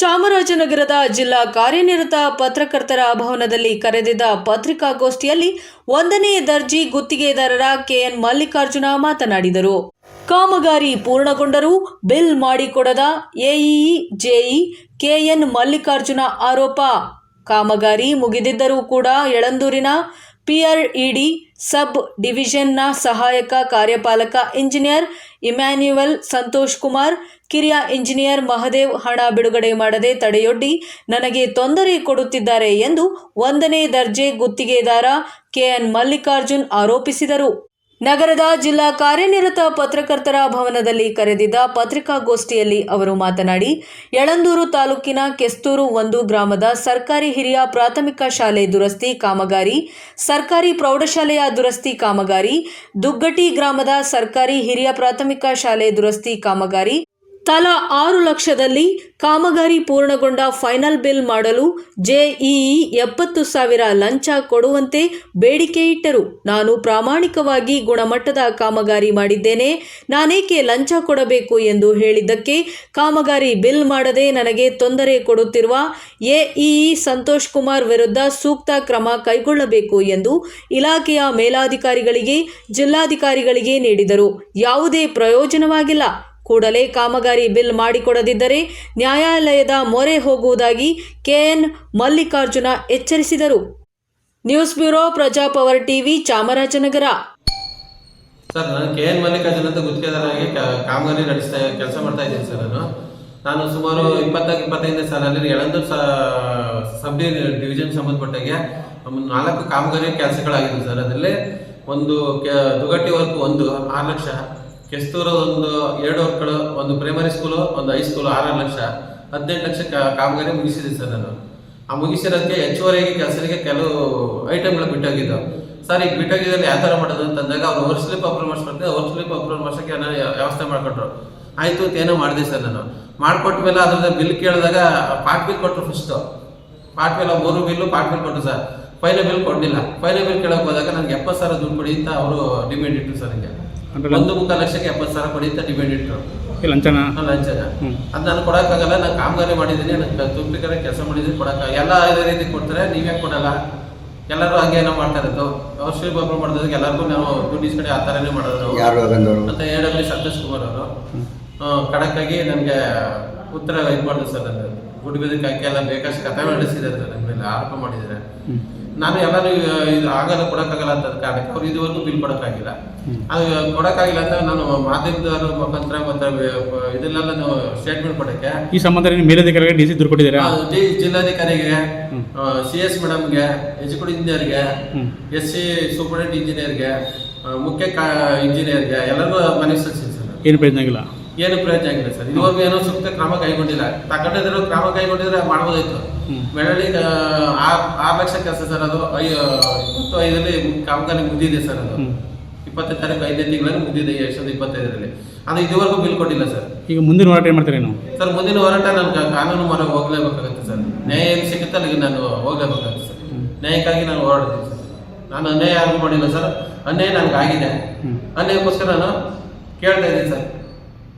ಚಾಮರಾಜನಗರದ ಜಿಲ್ಲಾ ಕಾರ್ಯನಿರತ ಪತ್ರಕರ್ತರ ಭವನದಲ್ಲಿ ಕರೆದಿದ್ದ ಪತ್ರಿಕಾಗೋಷ್ಠಿಯಲ್ಲಿ ಒಂದನೇ ದರ್ಜಿ ಗುತ್ತಿಗೆದಾರರ ಕೆಎನ್ ಮಲ್ಲಿಕಾರ್ಜುನ ಮಾತನಾಡಿದರು. ಕಾಮಗಾರಿ ಪೂರ್ಣಗೊಂಡರೂ bill ಮಾಡಿಕೊಡದ AEE, JE, K N Mallikarjuna ಆರೋಪ. ಕಾಮಗಾರಿ ಮುಗಿದಿದ್ದರೂ ಕೂಡ ಯಳಂದೂರಿನ ಪಿಆರ್ಇಡಿ ಸಬ್ ಡಿವಿಷನ್ನ ಸಹಾಯಕ ಕಾರ್ಯಪಾಲಕ ಇಂಜಿನಿಯರ್ ಇಮ್ಯಾನ್ಯುವಲ್ ಸಂತೋಷ್ ಕುಮಾರ್, ಕಿರಿಯ ಇಂಜಿನಿಯರ್ ಮಹದೇವ್ ಹಣ ಬಿಡುಗಡೆ ಮಾಡದೆ ತಡೆಯೊಡ್ಡಿ ನನಗೆ ತೊಂದರೆ ಕೊಡುತ್ತಿದ್ದಾರೆ ಎಂದು ಒಂದನೇ ದರ್ಜೆ ಗುತ್ತಿಗೆದಾರ ಕೆಎನ್ ಮಲ್ಲಿಕಾರ್ಜುನ್ ಆರೋಪಿಸಿದರು. ನಗರದ ಜಿಲ್ಲಾ ಕಾರ್ಯನಿರತ ಪತ್ರಕರ್ತರ ಭವನದಲ್ಲಿ ಕರೆದಿದ್ದ ಪತ್ರಿಕಾಗೋಷ್ಠಿಯಲ್ಲಿ ಅವರು ಮಾತನಾಡಿ, ಯಳಂದೂರು ತಾಲೂಕಿನ ಕೆಸ್ತೂರು ಒಂದು ಗ್ರಾಮದ ಸರ್ಕಾರಿ ಹಿರಿಯ ಪ್ರಾಥಮಿಕ ಶಾಲೆ ದುರಸ್ತಿ ಕಾಮಗಾರಿ, ಸರ್ಕಾರಿ ಪ್ರೌಢಶಾಲೆಯ ದುರಸ್ತಿ ಕಾಮಗಾರಿ, ದುಗ್ಗಟಿ ಗ್ರಾಮದ ಸರ್ಕಾರಿ ಹಿರಿಯ ಪ್ರಾಥಮಿಕ ಶಾಲೆ ದುರಸ್ತಿ ಕಾಮಗಾರಿ ತಲಾ ಆರು ಲಕ್ಷದಲ್ಲಿ ಕಾಮಗಾರಿ ಪೂರ್ಣಗೊಂಡ ಫೈನಲ್ ಬಿಲ್ ಮಾಡಲು ಜೆಇಇ ಎಪ್ಪತ್ತು ಸಾವಿರ ಲಂಚ ಕೊಡುವಂತೆ ಬೇಡಿಕೆ ಇಟ್ಟರು. ನಾನು ಪ್ರಾಮಾಣಿಕವಾಗಿ ಗುಣಮಟ್ಟದ ಕಾಮಗಾರಿ ಮಾಡಿದ್ದೇನೆ. ನಾನೇಕೆ ಲಂಚ ಕೊಡಬೇಕು ಎಂದು ಹೇಳಿದ್ದಕ್ಕೆ ಕಾಮಗಾರಿ ಬಿಲ್ ಮಾಡದೆ ನನಗೆ ತೊಂದರೆ ಕೊಡುತ್ತಿರುವ ಎಇಇ ಸಂತೋಷ್ ಕುಮಾರ್ ವಿರುದ್ಧ ಸೂಕ್ತ ಕ್ರಮ ಕೈಗೊಳ್ಳಬೇಕು ಎಂದು ಇಲಾಖೆಯ ಮೇಲಾಧಿಕಾರಿಗಳಿಗೆ, ಜಿಲ್ಲಾಧಿಕಾರಿಗಳಿಗೆ ನೀಡಿದರು. ಯಾವುದೇ ಪ್ರಯೋಜನವಾಗಿಲ್ಲ. ಕೂಡಲೇ ಕಾಮಗಾರಿ ಬಿಲ್ ಮಾಡಿಕೊಡದಿದ್ದರೆ ನ್ಯಾಯಾಲಯದ ಮೊರೆ ಹೋಗುವುದಾಗಿ ಕೆಎನ್ ಮಲ್ಲಿಕಾರ್ಜುನ ಎಚ್ಚರಿಸಿದರು. News bureau Prajapower TV Chamarajanagar. Sir, ನಾನು ಕೆ ಎನ್ ಮಲ್ಲಿಕಾರ್ಜುನ್ ಅಂತ ಗುತ್ತಿಗೆದಾರಾಗಿ ಕಾಮಗಾರಿ ನಡೆಸ್ತಾ, ಕೆಲಸ ಮಾಡ್ತಾ ಇದ್ದೀನಿ ಸರ್ ನಾನು. ನಾನು ಸುಮಾರು ಇಪ್ಪತ್ತಾರು ಇಪ್ಪತ್ತೈದನೇ ಸಾಲಲ್ಲಿ ಎಳಂದು ಸಬ್ ಡಿವಿಷನ್ ಸಂಬಂಧಪಟ್ಟಾಗೆ ನಾಲ್ಕು ಕಾಮಗಾರಿ ಕೆಲಸಗಳಾಗಿದೆ ಸರ್. ಅದರಲ್ಲಿ ಒಂದು ದುಗಟ್ಟಿ ವರ್ಕ್ ಒಂದು, ಆರು ಲಕ್ಷ. ಕೆಸ್ತೂರು ಒಂದು ಎರಡು ವರ್ಕ್ಗಳು ಒಂದು ಪ್ರೈಮರಿ ಸ್ಕೂಲು ಒಂದು ಹೈಸ್ಕೂಲು ಆರು ಲಕ್ಷ, ಹದಿನೆಂಟು ಲಕ್ಷ ಕಾಮಗಾರಿ ಮುಗಿಸಿದೆ ಸರ್ ನಾನು. ಆ ಮುಗಿಸಿರೋದಕ್ಕೆ ಹೆಚ್ಚುವರಿಯಾಗಿ ಕೆಲಸರಿಗೆ ಕೆಲವು ಐಟಮ್ಗಳು ಬಿಟ್ಟೋಗಿದ್ದವು. ಸರ್, ಈಗ ಬಿಟ್ಟೋಗಿದ್ದಲ್ಲಿ ಯಾವ ಥರ ಮಾಡೋದು ಅಂತಂದಾಗ ಅವ್ರು ವರ್ಕ್ ಸ್ಲಿಪ್ ಅಪ್ರೂವ್ ಮಾಡಿಸ್ಕೊಡ್ತಾರೆ ವರ್ಕ್ ಸ್ಲಿಪ್ ಅಪ್ರೂವ್ ಮಾಡ್ಸೋಕ್ಕೆ ನಾನು ವ್ಯವಸ್ಥೆ ಮಾಡಿಕೊಟ್ರು. ಆಯಿತು ಅಂತ ಏನೋ ಮಾಡಿದೆ ಸರ್ ನಾನು. ಮಾಡಿಕೊಟ್ಟ ಮೇಲೆ ಅದ್ರದ್ದು ಬಿಲ್ ಕೇಳಿದಾಗ ಪಾರ್ಟ್ ಬಿಲ್ ಕೊಟ್ಟರು ಫಸ್ಟು ಪಾರ್ಟ್ ಬಿಲ್ ಮೂರು ಬಿಲ್ಲು ಪಾಟ್ ಬಿಲ್ ಕೊಟ್ಟರು ಸರ್. ಫೈನಲ್ ಬಿಲ್ ಕೊಡಲಿಲ್ಲ. ಫೈನಲ್ ಬಿಲ್ ಕೇಳೋಕೆ ಹೋದಾಗ ನನಗೆ ಎಪ್ಪತ್ತು ಸಾವಿರ ದುಡ್ಡು ಕೊಡಿ ಅಂತ ಅವರು ಡಿಮ್ಯಾಂಡ್ ಇಟ್ಟರು ಸರ್ ನನಗೆ ಒಂದು ಮುಖ ಲಕ್ಷಕ್ಕೆ ಎಪ್ಪತ್ತು ಸಾವಿರ ಕೊಡಿ ಅಂತ ಡಿಮ್ಯಾಂಡ್ ಇಟ್ಟರು ಈ ಲಂಚನ? ಲಂಚನ. ಅದು ನಾನು ಕೊಡೋಕ್ಕಾಗಲ್ಲ ನಾನು ಕಾಮಗಾರಿ ಮಾಡಿದ್ದೀನಿ ನಾನು ತುಂಬಿಕರ ಕೆಲಸ ಮಾಡಿದ್ದೀನಿ ಕೊಡೋಕ್ಕ ಎಲ್ಲ ಇದೇ ರೀತಿ ಕೊಡ್ತಾರೆ ನೀವೇ ಕೊಡಲ್ಲ? ಎಲ್ಲರೂ ಹಂಗೆ ಏನೋ ಮಾಡ್ತಾ ಇರೋದು. ಔಷಧಿ ಬಾಬು ಮಾಡಿದಾಗ ಎಲ್ಲರಿಗೂ ನಾವು ಡ್ಯೂಟೀಸ್ ಇಸ್ಕಡೆ ಆ ಥರನೇ ಮಾಡೋದು ಎ ಡಬ್ಲ್ಯೂ ಸಂತೋಷ್ ಕುಮಾರ್ ಅವರು. ಕಡಕ್ಕಾಗಿ ನನಗೆ ಉತ್ತರ ಇದು ಮಾಡಿದ್ರು ಸರ್ ನನಗೆ. ಗುಡಿ ಬೆದಕ್ಕೆ ಹಾಕಿ ಎಲ್ಲ ಬೇಕಷ್ಟು ಕಥೆ ನಡೆಸಿದ್ದಾರೆ ನನ್ನ ಮೇಲೆ ಆರೋಪ ಮಾಡಿದ್ದಾರೆ. ನಾನು ಎಲ್ಲರೂ ಇದು ಆಗಲ್ಲ ಕೊಡೋಕ್ಕಾಗಲ್ಲ ಅಂತ ಕಾರಣಕ್ಕೆ ಅವ್ರು ಇದುವರೆಗೂ ಬಿಲ್ ಕೊಡೋಕ್ಕಾಗಿಲ್ಲ. ಅದು ಕೊಡೋಕ್ಕಾಗಿಲ್ಲ ಅಂತ ನಾನು ಮಾಧ್ಯಮದವರ ಮುಖಾಂತರ ಮತ್ತೆ ಇದನ್ನೆಲ್ಲ ನಾವು ಸ್ಟೇಟ್ಮೆಂಟ್ ಕೊಡೋಕ್ಕೆ ಈ ಸಂಬಂಧ ಮೇಲಧಿಕಾರಿಗೆ ಡಿ ಸಿ ದೂರು ಕೊಟ್ಟಿದ್ದೀರಾ ಜಿಲ್ಲಾಧಿಕಾರಿಗೆ ಸಿ ಎಸ್ ಮೇಡಮ್ಗೆ ಎಜುಕೇಟ್ ಇಂಜಿನಿಯರ್ಗೆ. ಎಸ್ ಸಿ ಸೂಪರಿಂಟೆಂಡೆಂಟ್ ಇಂಜಿನಿಯರ್ಗೆ ಮುಖ್ಯ ಕಾ ಇಂಜಿನಿಯರ್ಗೆ ಎಲ್ಲರಿಗೂ ಮನವಿ ಸಲ್ಲಿಸಿದೆ ಸರ್. ಏನು ಪ್ರಯೋಜನ ಆಗಿಲ್ಲ ಏನು ಪ್ರಯತ್ನ ಆಗಿದೆ ಸರ್. ಇದುವರೆಗೂ ಏನೋ ಸೂಕ್ತ ಕ್ರಮ ಕೈಗೊಂಡಿಲ್ಲ. ತಗೊಂಡಿದ್ರು ಕ್ರಮ ಕೈಗೊಂಡಿದ್ರೆ ಮಾಡ್ಬೋದಾಯ್ತು ಬೆಳ್ಳಿ ಆರು ಲಕ್ಷ ಕೆಲಸ ಸರ್ ಅದು ಇಪ್ಪತ್ತು ಐದರಲ್ಲಿ ಕಾಮಗಾರಿ ಮುಗಿದಿದೆ ಸರ್ ಅದು. ಇಪ್ಪತ್ತೈದು ಇಪ್ಪತ್ತನೇ ತಾರೀಕು ಐದನೇ ತಿಂಗಳಲ್ಲಿ ಮುಗಿದಿದೆ ಎರಡು ಸಾವಿರದ ಇಪ್ಪತ್ತೈದರಲ್ಲಿ. ಅದು ಇದುವರೆಗೂ ಬಿಲ್ ಕೊಟ್ಟಿಲ್ಲ ಸರ್. ಈಗ ಮುಂದಿನ ಹೋರಾಟ ಏನು ಮಾಡ್ತೀರಿ ನೀವು? ಸರ್ ಮುಂದಿನ ಹೋರಾಟ ನಾನು ಕಾನೂನು ಮೊರೆ ಹೋಗ್ಲೇಬೇಕಾಗುತ್ತೆ ಸರ್. ನ್ಯಾಯ ಎಲ್ಲಿ ಸಿಗುತ್ತೆ ಅಲ್ಲಿಗೆ ನಾನು ಹೋಗ್ಲೇಬೇಕಾಗುತ್ತೆ ಸರ್. ನ್ಯಾಯಕ್ಕಾಗಿ ನಾನು ಹೋರಾಡ್ತೀನಿ ಸರ್. ನಾನು ಅನ್ಯಾಯ ಯಾರು ಮಾಡಿಲ್ಲ ಸರ್. ಅನ್ಯಾಯ ನನಗೆ ಆಗಿದೆ ಅನ್ಯಾಯಕ್ಕೋಸ್ಕರ ನಾನು ಕೇಳ್ತಾ ಇದ್ದೀನಿ ಸರ್.